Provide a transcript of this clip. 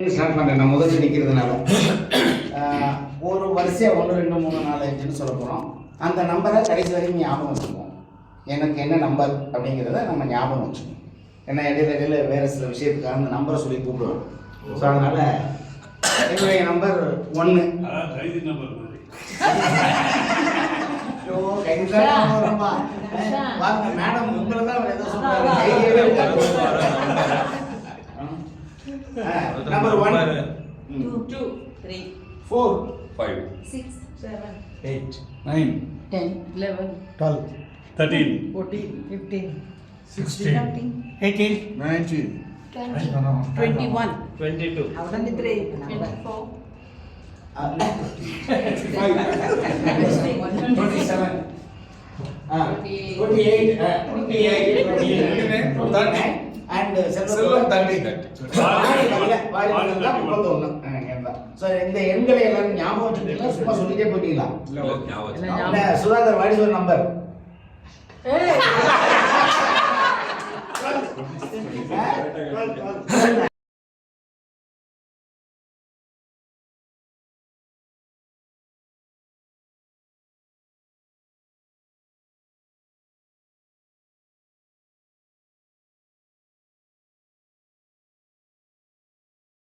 Start பண்ணுறேன் நான் முதல்ல நிற்கிறதுனால ஒரு வரிசையாக ஒன்று ரெண்டு மூணு நாலு அஞ்சுன்னு சொல்ல போகிறோம் அந்த நம்பரை கடைசி வரைக்கும் ஞாபகம் வச்சுக்குவோம் எனக்கு என்ன நம்பர் அப்படிங்கிறத நம்ம ஞாபகம் வச்சுக்கணும் ஏன்னா இடையில இடையில வேறு சில விஷயத்துக்காக அந்த நம்பரை சொல்லி கூப்பிடுவோம் ஸோ அதனால் என்னுடைய நம்பர் ஒன்று. வாங்க மேடம் உங்களை தான் அவர் ஏதோ சொல்றாரு. Ah, ah, number one, hmm. two, two, three, four, five, six, seven, eight, nine, ten, eleven, twelve, thirteen, fourteen, fifteen, sixteen, thirteen, eighteen, nineteen, twenty, twenty-one, twenty-two, twenty-three, twenty-four, uh, twenty-five, twenty-seven, uh, twenty-eight, uh, twenty-eight, twenty-eight, thirty. And Selvam thirty so இந்த எண்களை எல்லாரும் ஞாபகம் சும்மா சொல்லிட்டே போயிட்டீங்களா? ஞாபகம் எல்லாம் இல்ல, சுதாகர் வாடி ஒரு நம்பர்!